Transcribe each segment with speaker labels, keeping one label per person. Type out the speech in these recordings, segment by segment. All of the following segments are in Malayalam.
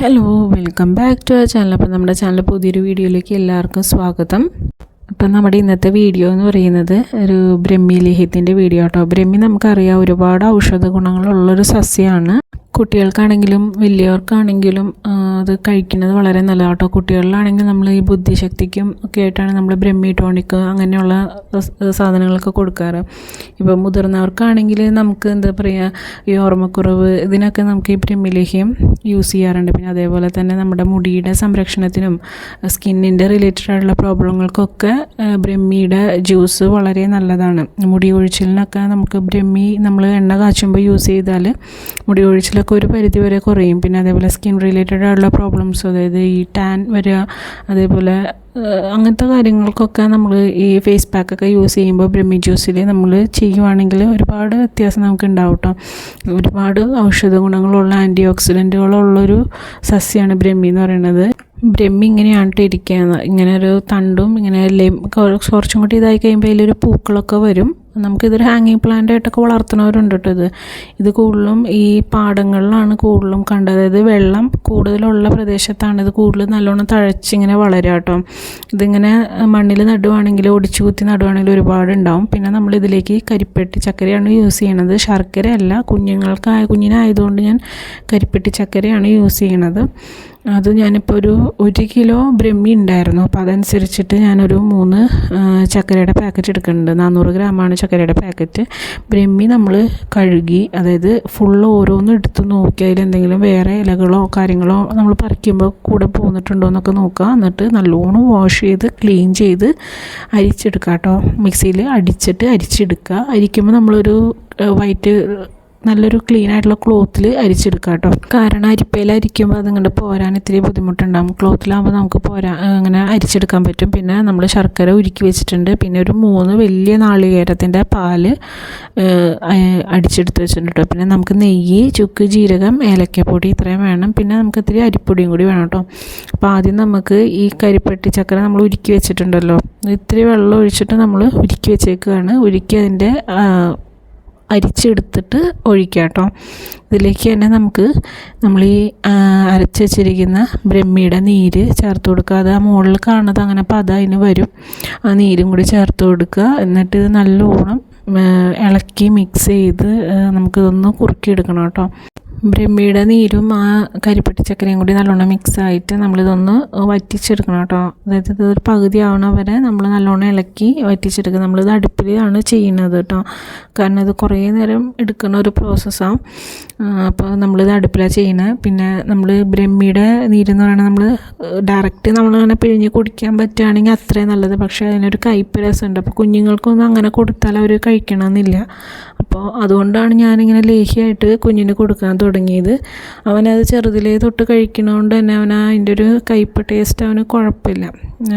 Speaker 1: Hello welcome back to our channel അപ്പോൾ നമ്മുടെ ചാനൽ പുതിയൊരു വീഡിയോയിലേക്ക് എല്ലാവർക്കും സ്വാഗതം. അപ്പം നമ്മുടെ ഇന്നത്തെ വീഡിയോ എന്ന് പറയുന്നത് ഒരു ബ്രഹ്മി ലേഹ്യത്തിന്റെ വീഡിയോ കേട്ടോ ബ്രഹ്മി നമുക്കറിയാം ഒരുപാട് ഔഷധ ഗുണങ്ങളുള്ളൊരു സസ്യമാണ് കുട്ടികൾക്കാണെങ്കിലും വലിയവർക്കാണെങ്കിലും അത് കഴിക്കുന്നത് വളരെ നല്ലതാണ് കേട്ടോ കുട്ടികളിലാണെങ്കിൽ നമ്മൾ ഈ ബുദ്ധിശക്തിക്കും ഒക്കെ ആയിട്ടാണ് നമ്മൾ ബ്രഹ്മി ടോണിക്ക് അങ്ങനെയുള്ള സാധനങ്ങളൊക്കെ കൊടുക്കാറ്. ഇപ്പോൾ മുതിർന്നവർക്കാണെങ്കിൽ നമുക്ക് എന്താ പറയുക ഈ ഓർമ്മക്കുറവ് ഇതിനൊക്കെ നമുക്ക് ഈ ബ്രഹ്മിലേഹ്യം യൂസ് ചെയ്യാറുണ്ട്. പിന്നെ അതേപോലെ തന്നെ നമ്മുടെ മുടിയുടെ സംരക്ഷണത്തിനും സ്കിന്നിന്റെ റിലേറ്റഡ് ആയിട്ടുള്ള പ്രോബ്ലങ്ങൾക്കൊക്കെ ബ്രഹ്മിയുടെ ജ്യൂസ് വളരെ നല്ലതാണ്. മുടി ഒഴിച്ചിലിനൊക്കെ നമുക്ക് ബ്രഹ്മി നമ്മൾ എണ്ണ കാച്ചുമ്പോൾ യൂസ് ചെയ്താൽ മുടി ഒഴിച്ചിലൊക്കെ ഒരു പരിധി വരെ കുറയും. പിന്നെ അതേപോലെ സ്കിൻ റിലേറ്റഡ് ആയിട്ടുള്ള പ്രോബ്ലംസ് അതായത് ഈ ടാൻ വരിക അതേപോലെ അങ്ങനത്തെ കാര്യങ്ങൾക്കൊക്കെ നമ്മൾ ഈ ഫേസ് പാക്കൊക്കെ യൂസ് ചെയ്യുമ്പോൾ ബ്രഹ്മി ജ്യൂസിൽ നമ്മൾ ചെയ്യുവാണെങ്കിൽ ഒരുപാട് വ്യത്യാസം നമുക്ക് ഉണ്ടാവും കേട്ടോ ഒരുപാട് ഔഷധ ഗുണങ്ങളുള്ള ആന്റി ഓക്സിഡന്റുകളുള്ളൊരു സസ്യമാണ് ബ്രഹ്മി എന്ന് പറയുന്നത് ബ്രഹ്മി ഇങ്ങനെയാണ് ഇരിക്കുകയെന്ന് ഇരിക്കുക ഇങ്ങനെ ഒരു തണ്ടും ഇങ്ങനെ ലെം കുറച്ചും കൂടി ഇതായി കഴിയുമ്പോൾ അതിലൊരു പൂക്കളൊക്കെ വരും. നമുക്കിതൊരു ഹാങ്ങിങ് പ്ലാന്റ് ആയിട്ടൊക്കെ വളർത്തുന്നവരുണ്ട് കേട്ടോ ഇത്. ഇത് കൂടുതലും ഈ പാടങ്ങളിലാണ് കൂടുതലും കണ്ടത്. അതായത് വെള്ളം കൂടുതലുള്ള പ്രദേശത്താണ് ഇത് കൂടുതൽ നല്ലോണം തഴച്ചിങ്ങനെ വളരുക കേട്ടോ ഇതിങ്ങനെ മണ്ണിൽ നടുവാണെങ്കിൽ ഒടിച്ചു കുത്തി നടുവാണെങ്കിൽ ഒരുപാട് ഉണ്ടാവും പിന്നെ നമ്മൾ ഇതിലേക്ക് കരിപ്പെട്ടി ചക്കരയാണ് യൂസ് ചെയ്യണത്. ശർക്കര അല്ല കുഞ്ഞുങ്ങൾക്കായ കുഞ്ഞിനായതുകൊണ്ട് ഞാൻ കരിപ്പെട്ടി ചക്കരയാണ് യൂസ് ചെയ്യണത്. അത് ഞാനിപ്പോൾ ഒരു ഒരു കിലോ ബ്രഹ്മി ഉണ്ടായിരുന്നു. അപ്പോൾ അതനുസരിച്ചിട്ട് ഞാനൊരു മൂന്ന് ചക്കരയുടെ പാക്കറ്റ് എടുക്കുന്നുണ്ട്. നാനൂറ് ഗ്രാമാണ് ചക്കരയുടെ പാക്കറ്റ് ബ്രഹ്മി നമ്മൾ കഴുകി അതായത് ഫുള്ള് ഓരോന്നും എടുത്ത് നോക്കി അതിലെന്തെങ്കിലും വേറെ ഇലകളോ കാര്യങ്ങളോ നമ്മൾ പറിക്കുമ്പോൾ കൂടെ പോന്നിട്ടുണ്ടോ എന്നൊക്കെ നോക്കുക. എന്നിട്ട് നല്ലോണം വാഷ് ചെയ്ത് ക്ലീൻ ചെയ്ത് അരിച്ചെടുക്കുക കേട്ടോ. മിക്സിയിൽ അടിച്ചിട്ട് അരിച്ചെടുക്കുക. അരിക്കുമ്പോൾ നമ്മളൊരു വൈറ്റ് നല്ലൊരു ക്ലീൻ ആയിട്ടുള്ള ക്ലോത്തിൽ അരിച്ചെടുക്കുക കേട്ടോ കാരണം അരിപ്പയിൽ അരിക്കുമ്പോൾ അതങ്ങോട്ട് പോരാൻ ഇത്തിരി ബുദ്ധിമുട്ടുണ്ടാകും ക്ലോത്തിലാകുമ്പോൾ നമുക്ക് പോരാ അങ്ങനെ അരിച്ചെടുക്കാൻ പറ്റും. പിന്നെ നമ്മൾ ശർക്കര ഉരുക്കി വെച്ചിട്ടുണ്ട്. പിന്നെ ഒരു മൂന്ന് വലിയ നാളികേരത്തിന്റെ പാൽ അടിച്ചെടുത്ത് വെച്ചിട്ടുണ്ട് കേട്ടോ പിന്നെ നമുക്ക് നെയ്യ് ചുക്ക് ജീരകം ഏലക്കപ്പൊടി ഇത്രയും വേണം. പിന്നെ നമുക്ക് ഇത്തിരി അരിപ്പൊടിയും കൂടി വേണം കേട്ടോ അപ്പോൾ ആദ്യം നമുക്ക് ഈ കരിപ്പെട്ടി ചക്കര നമ്മൾ ഉരുക്കി വെച്ചിട്ടുണ്ടല്ലോ. ഇത്തിരി വെള്ളം ഒഴിച്ചിട്ട് നമ്മൾ ഉരുക്കി വെച്ചേക്കുകയാണ് ഉരുക്കി അതിന്റെ അരിച്ചെടുത്തിട്ട് ഒഴിക്കുക കേട്ടോ. ഇതിലേക്ക് തന്നെ നമുക്ക് നമ്മൾ ഈ അരച്ച് വെച്ചിരിക്കുന്ന ബ്രഹ്മിയുടെ നീര് ചേർത്ത് കൊടുക്കുക. അത് ആ മുകളിൽ കാണുന്നത് അങ്ങനെ അതതിന് വരും. ആ നീരും കൂടി ചേർത്ത് കൊടുക്കുക. എന്നിട്ട് ഇത് നല്ലോണം ഇളക്കി മിക്സ് ചെയ്ത് നമുക്കിതൊന്ന് കുറുക്കിയെടുക്കണം കേട്ടോ. ബ്രഹ്മിയുടെ നീരും ആ കരിപ്പെട്ടി ചക്കരയും കൂടി നല്ലോണം മിക്സ് ആയിട്ട് നമ്മളിതൊന്ന് വറ്റിച്ചെടുക്കണം കേട്ടോ. അതായത് ഇതൊരു പകുതി ആവണ വരെ നമ്മൾ നല്ലോണം ഇളക്കി വറ്റിച്ചെടുക്കുക നമ്മളിത് അടുപ്പിലാണ് ചെയ്യുന്നത് കേട്ടോ. കാരണം ഇത് കുറേ നേരം എടുക്കുന്ന ഒരു പ്രോസസ്സാണ് അപ്പോൾ നമ്മളിത് അടുപ്പിലാണ് ചെയ്യുന്നത് പിന്നെ നമ്മൾ ബ്രഹ്മിയുടെ നീരെന്ന് പറയുന്നത് നമ്മൾ ഡയറക്റ്റ് നമ്മളങ്ങനെ പിഴിഞ്ഞ് കുടിക്കാൻ പറ്റുകയാണെങ്കിൽ അത്രയും നല്ലത്. പക്ഷേ അതിനൊരു കയ്പ്പ് രസമുണ്ട്. അപ്പോൾ കുഞ്ഞുങ്ങൾക്കൊന്നും അങ്ങനെ കൊടുത്താൽ അവർ കഴിക്കണമെന്നില്ല. അപ്പോൾ അതുകൊണ്ടാണ് ഞാനിങ്ങനെ ലേഹിയായിട്ട് കുഞ്ഞിന് കൊടുക്കാൻ തുടങ്ങിയത്. അവനത് ചെറുതിലേ തൊട്ട് കഴിക്കണോണ്ട് തന്നെ അവൻ അതിന്റെ ഒരു കയ്പ്പ് ടേസ്റ്റ് അവന് കുഴപ്പമില്ല.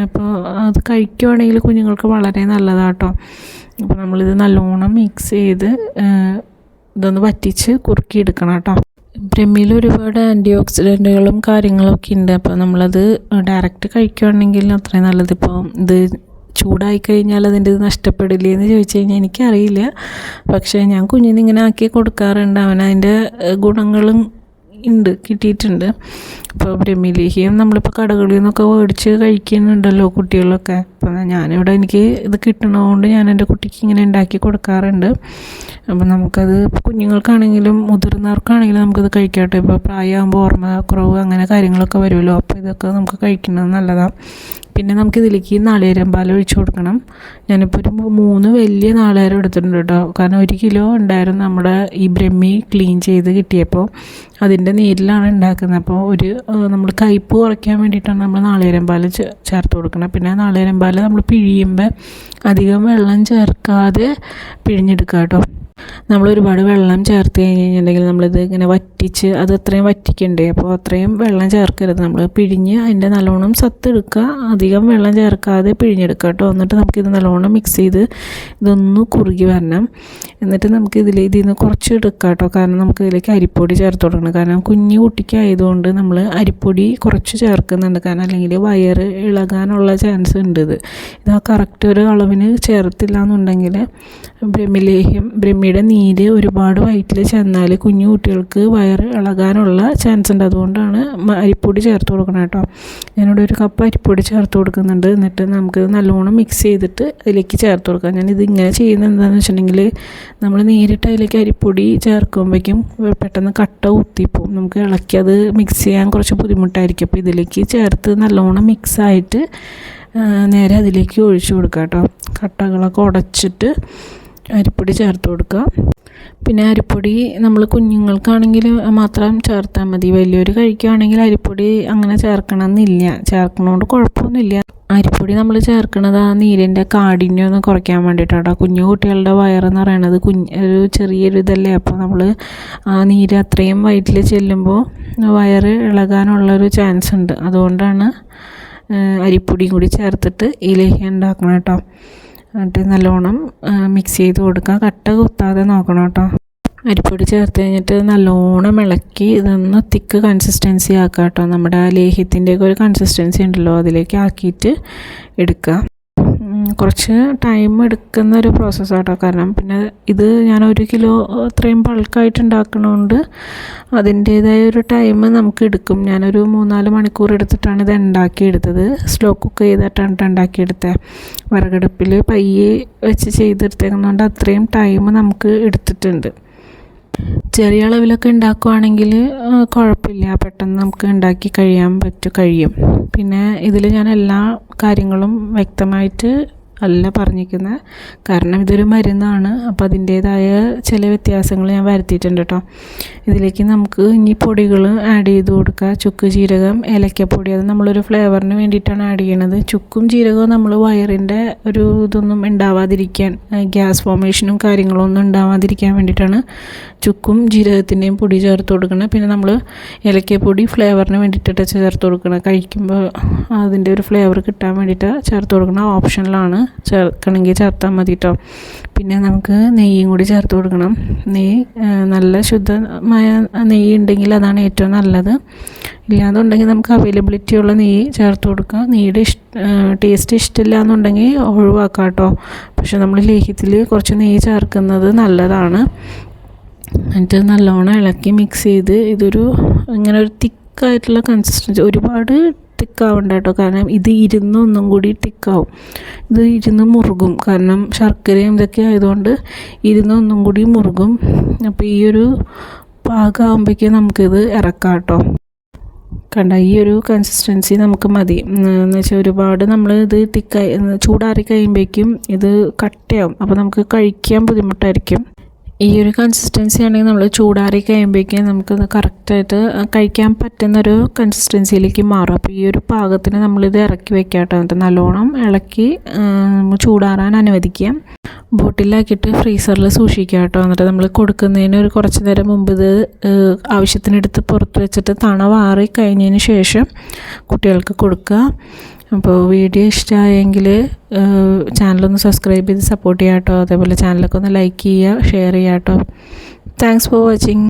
Speaker 1: അപ്പോൾ അത് കഴിക്കുവാണെങ്കിൽ കുഞ്ഞുങ്ങൾക്ക് വളരെ നല്ലതാട്ടോ. അപ്പോൾ നമ്മളിത് നല്ലോണം മിക്സ് ചെയ്ത് ഇതൊന്ന് വറ്റിച്ച് കുറുക്കി എടുക്കണം കേട്ടോ. ബ്രഹ്മിയിൽ ഒരുപാട് ആന്റി ഓക്സിഡന്റുകളും കാര്യങ്ങളൊക്കെ ഉണ്ട്. അപ്പോൾ നമ്മളത് ഡയറക്റ്റ് കഴിക്കുകയാണെങ്കിൽ അത്രയും നല്ലത്. ഇപ്പോൾ ഇത് ചൂടായി കഴിഞ്ഞാൽ അതിന്റെ ഇത് നഷ്ടപ്പെടില്ലേ എന്ന് ചോദിച്ചു കഴിഞ്ഞാൽ എനിക്കറിയില്ല. പക്ഷേ ഞാൻ കുഞ്ഞിന് ഇങ്ങനെ ആക്കി കൊടുക്കാറുണ്ട്. അവൻ അതിന്റെ ഗുണങ്ങളും ഉണ്ട് കിട്ടിയിട്ടുണ്ട്. ഇപ്പോൾ ബ്രഹ്മിലേഹിയും നമ്മളിപ്പോൾ കടകളിൽ നിന്നൊക്കെ മേടിച്ച് കഴിക്കുന്നുണ്ടല്ലോ കുട്ടികളൊക്കെ. അപ്പോൾ ഞാനിവിടെ എനിക്ക് ഇത് കിട്ടണതുകൊണ്ട് ഞാൻ എന്റെ കുട്ടിക്ക് ഇങ്ങനെ ഉണ്ടാക്കി കൊടുക്കാറുണ്ട്. അപ്പോൾ നമുക്കത് കുഞ്ഞുങ്ങൾക്കാണെങ്കിലും മുതിർന്നവർക്കാണെങ്കിലും നമുക്കത് കഴിക്കട്ടെ. ഇപ്പോൾ പ്രായമാകുമ്പോൾ ഓർമ്മ കുറവ് അങ്ങനെ കാര്യങ്ങളൊക്കെ വരുമല്ലോ. അപ്പോൾ ഇതൊക്കെ നമുക്ക് കഴിക്കുന്നത് നല്ലതാണ്. പിന്നെ നമുക്ക് ഇതിലേക്ക് നാളികേരം പാൽ ഒഴിച്ച് കൊടുക്കണം. ഞാനിപ്പോൾ ഒരു മൂന്ന് വലിയ നാളികേരം എടുത്തിട്ടുണ്ട് കേട്ടോ. കാരണം ഒരു കിലോ ഉണ്ടായിരുന്നു നമ്മുടെ ഈ ബ്രഹ്മി ക്ലീൻ ചെയ്ത് കിട്ടിയപ്പോൾ അതിന്റെ നീരിലാണ് ഉണ്ടാക്കുന്നത്. അപ്പോൾ ഒരു നമ്മൾ കയ്പ്പ് കുറയ്ക്കാൻ വേണ്ടിയിട്ടാണ് നമ്മൾ നാളികേരം പാൽ ചേർത്ത് കൊടുക്കണം പിന്നെ നാളികേരം പാൽ നമ്മൾ പിഴിയുമ്പോൾ അധികം വെള്ളം ചേർക്കാതെ പിഴിഞ്ഞെടുക്കുക കേട്ടോ. നമ്മൾ ഒരുപാട് വെള്ളം ചേർത്ത് കഴിഞ്ഞ് കഴിഞ്ഞിട്ടുണ്ടെങ്കിൽ നമ്മളിത് ഇങ്ങനെ വറ്റിച്ച് അത് അത്രയും വറ്റിക്കണ്ടേ? അപ്പോൾ അത്രയും വെള്ളം ചേർക്കരുത്. നമ്മൾ പിഴിഞ്ഞ് അതിന്റെ നല്ലോണം സത്തെടുക്കുക. അധികം വെള്ളം ചേർക്കാതെ പിഴിഞ്ഞെടുക്കുക കേട്ടോ. എന്നിട്ട് നമുക്കിത് നല്ലോണം മിക്സ് ചെയ്ത് ഇതൊന്ന് കുറുകി വരണം. എന്നിട്ട് നമുക്ക് ഇതിൽ ഇതിൽ നിന്ന് കുറച്ച് എടുക്കുക കേട്ടോ. കാരണം നമുക്ക് ഇതിലേക്ക് അരിപ്പൊടി ചേർത്ത് കൊടുക്കണം. കാരണം കുഞ്ഞു കുട്ടിക്കായതുകൊണ്ട് നമ്മൾ അരിപ്പൊടി കുറച്ച് ചേർക്കുന്നുണ്ട്. കാരണം അല്ലെങ്കിൽ വയറ് ഇളകാനുള്ള ചാൻസ് ഉണ്ട് ഇത്. ഇത് കറക്റ്റ് ഒരു അളവിന് ചേർത്തില്ല എന്നുണ്ടെങ്കിൽ ബ്രഹ്മിലേഹ്യം ബ്രഹ്മി ബ്രഹ്മിയുടെ നീര് ഒരുപാട് വയറ്റിൽ ചെന്നാൽ കുഞ്ഞു കുട്ടികൾക്ക് വയറ് ഇളകാനുള്ള ചാൻസ് ഉണ്ട്. അതുകൊണ്ടാണ് അരിപ്പൊടി ചേർത്ത് കൊടുക്കണം കേട്ടോ. ഞാനിവിടെ ഒരു കപ്പ് അരിപ്പൊടി ചേർത്ത് കൊടുക്കുന്നുണ്ട്. എന്നിട്ട് നമുക്ക് നല്ലോണം മിക്സ് ചെയ്തിട്ട് അതിലേക്ക് ചേർത്ത് കൊടുക്കാം. ഞാനിത് ഇങ്ങനെ ചെയ്യുന്നത് എന്താണെന്ന് വെച്ചിട്ടുണ്ടെങ്കിൽ നമ്മൾ നേരിട്ട് അതിലേക്ക് അരിപ്പൊടി ചേർക്കുമ്പോഴേക്കും പെട്ടെന്ന് കട്ട ഊത്തിപ്പോവും. നമുക്ക് ഇളക്കി അത് മിക്സ് ചെയ്യാൻ കുറച്ച് ബുദ്ധിമുട്ടായിരിക്കും. അപ്പോൾ ഇതിലേക്ക് ചേർത്ത് നല്ലോണം മിക്സായിട്ട് നേരെ അതിലേക്ക് ഒഴിച്ചു കൊടുക്കാം കേട്ടോ. കട്ടകളൊക്കെ ഉടച്ചിട്ട് അരിപ്പൊടി ചേർത്ത് കൊടുക്കുക. പിന്നെ അരിപ്പൊടി നമ്മൾ കുഞ്ഞുങ്ങൾക്കാണെങ്കിൽ മാത്രം ചേർത്താൽ മതി. വലിയവർ കഴിക്കുകയാണെങ്കിൽ അരിപ്പൊടി അങ്ങനെ ചേർക്കണമെന്നില്ല. ചേർക്കണോണ്ട് കുഴപ്പമൊന്നുമില്ല. അരിപ്പൊടി നമ്മൾ ചേർക്കണത് ആ നീരിന്റെ കാഠിന്യം ഒന്ന് കുറയ്ക്കാൻ വേണ്ടിയിട്ടാണ് കുഞ്ഞു കുട്ടികളുടെ വയറെന്ന് പറയണത് കുഞ്ഞ് ഒരു ചെറിയൊരു ഇതല്ലേ. അപ്പോൾ നമ്മൾ ആ നീര് അത്രയും വയറ്റിൽ ചെല്ലുമ്പോൾ വയറ് ഇളകാനുള്ളൊരു ചാൻസ് ഉണ്ട്. അതുകൊണ്ടാണ് അരിപ്പൊടിയും കൂടി ചേർത്തിട്ട് ഈ ലേഹ്യം ഉണ്ടാക്കണം കേട്ടോ. എന്നിട്ട് നല്ലോണം മിക്സ് ചെയ്ത് കൊടുക്കുക. കട്ട കുത്താതെ നോക്കണം കേട്ടോ. അരിപ്പൊടി ചേർത്ത് കഴിഞ്ഞിട്ട് നല്ലോണം ഇളക്കി ഇതൊന്ന് തിക്ക് കൺസിസ്റ്റൻസി ആക്കുക കേട്ടോ. നമ്മുടെ ആ ലേഹ്യത്തിന്റെയൊക്കെ ഒരു കൺസിസ്റ്റൻസി ഉണ്ടല്ലോ അതിലേക്ക് ആക്കിയിട്ട് എടുക്കുക. കുറച്ച് ടൈം എടുക്കുന്ന ഒരു പ്രോസസ്സാട്ടോ കാരണം പിന്നെ ഇത് ഞാൻ ഒരു കിലോ അത്രയും ബൾക്കായിട്ട് ഉണ്ടാക്കണോണ്ട് അതിന്റേതായ ഒരു ടൈം നമുക്ക് എടുക്കും. ഞാനൊരു മൂന്നാൽ മണിക്കൂർ എടുത്തിട്ടാണ് ഇത് ഉണ്ടാക്കിയെടുത്തത്. സ്ലോ കുക്ക് ചെയ്തിട്ടാണ് ഉണ്ടാക്കിയെടുത്തത് വിറകടുപ്പിൽ പയ്യെ വെച്ച് ചെയ്തെടുത്തേക്കുന്നതുകൊണ്ട് അത്രയും ടൈം നമുക്ക് എടുത്തിട്ടുണ്ട്. ചെറിയ അളവിലൊക്കെ ഉണ്ടാക്കുവാണെങ്കിൽ കുഴപ്പമില്ല. പെട്ടെന്ന് നമുക്ക് ഉണ്ടാക്കി കഴിയാൻ പറ്റും കഴിയും. പിന്നെ ഇതിൽ ഞാൻ എല്ലാ കാര്യങ്ങളും വ്യക്തമായിട്ട് അല്ല പറഞ്ഞിരിക്കുന്നത് കാരണം ഇതൊരു മരുന്നാണ്. അപ്പോൾ അതിന്റേതായ ചില വ്യത്യാസങ്ങൾ ഞാൻ വരുത്തിയിട്ടുണ്ട് കേട്ടോ ഇതിലേക്ക് നമുക്ക് ഇനി പൊടികൾ ആഡ് ചെയ്ത് കൊടുക്കുക ചുക്ക് ജീരകം ഏലക്കപ്പൊടി അത് നമ്മളൊരു ഫ്ലേവറിന് വേണ്ടിയിട്ടാണ് ആഡ് ചെയ്യണത്. ചുക്കും ജീരകവും നമ്മൾ വയറിന്റെ ഒരു ഇതൊന്നും ഉണ്ടാവാതിരിക്കാൻ ഗ്യാസ് ഫോമേഷനും കാര്യങ്ങളും ഒന്നും ഉണ്ടാവാതിരിക്കാൻ വേണ്ടിയിട്ടാണ് ചുക്കും ജീരകത്തിന്റെയും പൊടി ചേർത്ത് കൊടുക്കണം. പിന്നെ നമ്മൾ ഏലക്കപ്പൊടി ഫ്ലേവറിന് വേണ്ടിയിട്ടിട്ട് ചേർത്ത് കൊടുക്കണം. കഴിക്കുമ്പോൾ അതിന്റെ ഒരു ഫ്ലേവർ കിട്ടാൻ വേണ്ടിയിട്ട് ചേർത്ത് കൊടുക്കണം. ഓപ്ഷനിലാണ് ചേർക്കണമെങ്കിൽ ചേർത്താൽ മതി കേട്ടോ പിന്നെ നമുക്ക് നെയ്യും കൂടി ചേർത്ത് കൊടുക്കണം. നെയ്യ് നല്ല ശുദ്ധമായ നെയ്യ് ഉണ്ടെങ്കിൽ അതാണ് ഏറ്റവും നല്ലത്. ഇല്ലാന്നുണ്ടെങ്കിൽ നമുക്ക് അവൈലബിലിറ്റി ഉള്ള നെയ്യ് ചേർത്ത് കൊടുക്കുക നെയ്യുടെ ഇഷ്ട ടേസ്റ്റ് ഇഷ്ടമില്ല എന്നുണ്ടെങ്കിൽ ഒഴിവാക്കാം കേട്ടോ പക്ഷെ നമ്മൾ ലേഹ്യത്തിൽ കുറച്ച് നെയ്യ് ചേർക്കുന്നത് നല്ലതാണ്. എന്നിട്ട് നല്ലോണം ഇളക്കി മിക്സ് ചെയ്ത് ഇതൊരു ഇങ്ങനെ ഒരു തിക്കായിട്ടുള്ള കൺസിസ്റ്റൻസി ഒരുപാട് തിക്കാവണ്ട കേട്ടോ കാരണം ഇത് ഇരുന്ന് ഒന്നും കൂടി തിക്കാവും. ഇത് ഇരുന്ന് മുറുകും. കാരണം ശർക്കരയും ഇതൊക്കെ ആയതുകൊണ്ട് ഇരുന്ന് ഒന്നും കൂടി മുറുകും. അപ്പോൾ ഈ ഒരു പാകമാകുമ്പോഴേക്കും നമുക്കിത് ഇറക്കാം കേട്ടോ കണ്ട ഈ ഒരു കൺസിസ്റ്റൻസി നമുക്ക് മതി. എന്ന് വെച്ചാൽ ഒരുപാട് നമ്മൾ ഇത് തിക്കായി ചൂടാറി കഴിയുമ്പോഴേക്കും ഇത് കട്ടയാവും. അപ്പോൾ നമുക്ക് കഴിക്കാൻ ബുദ്ധിമുട്ടായിരിക്കും. ഈ ഒരു കൺസിസ്റ്റൻസി ആണെങ്കിൽ നമ്മൾ ചൂടാറി കഴിയുമ്പോഴേക്കും നമുക്കത് കറക്റ്റായിട്ട് കഴിക്കാൻ പറ്റുന്നൊരു കൺസിസ്റ്റൻസിയിലേക്ക് മാറും. അപ്പോൾ ഈ ഒരു പാകത്തിന് നമ്മളിത് ഇറക്കി വെക്കാം കേട്ടോ എന്നിട്ട് നല്ലോണം ഇളക്കി ചൂടാറാൻ അനുവദിക്കുക. ബോട്ടിലാക്കിയിട്ട് ഫ്രീസറിൽ സൂക്ഷിക്കുക കേട്ടോ. എന്നിട്ട് നമ്മൾ കൊടുക്കുന്നതിന് ഒരു കുറച്ച് നേരം മുമ്പ് ഇത് ആവശ്യത്തിനെടുത്ത് പുറത്ത് വെച്ചിട്ട് തണവാറി കഴിഞ്ഞതിന് ശേഷം കുട്ടികൾക്ക് കൊടുക്കുക. അപ്പോൾ വീഡിയോ ഇഷ്ടമായെങ്കിൽ ചാനലൊന്ന് സബ്സ്ക്രൈബ് ചെയ്ത് സപ്പോർട്ട് ചെയ്യാം കേട്ടോ. അതേപോലെ ചാനലൊക്കെ ഒന്ന് ലൈക്ക് ചെയ്യുക ഷെയർ ചെയ്യാം കേട്ടോ. Thanks for watching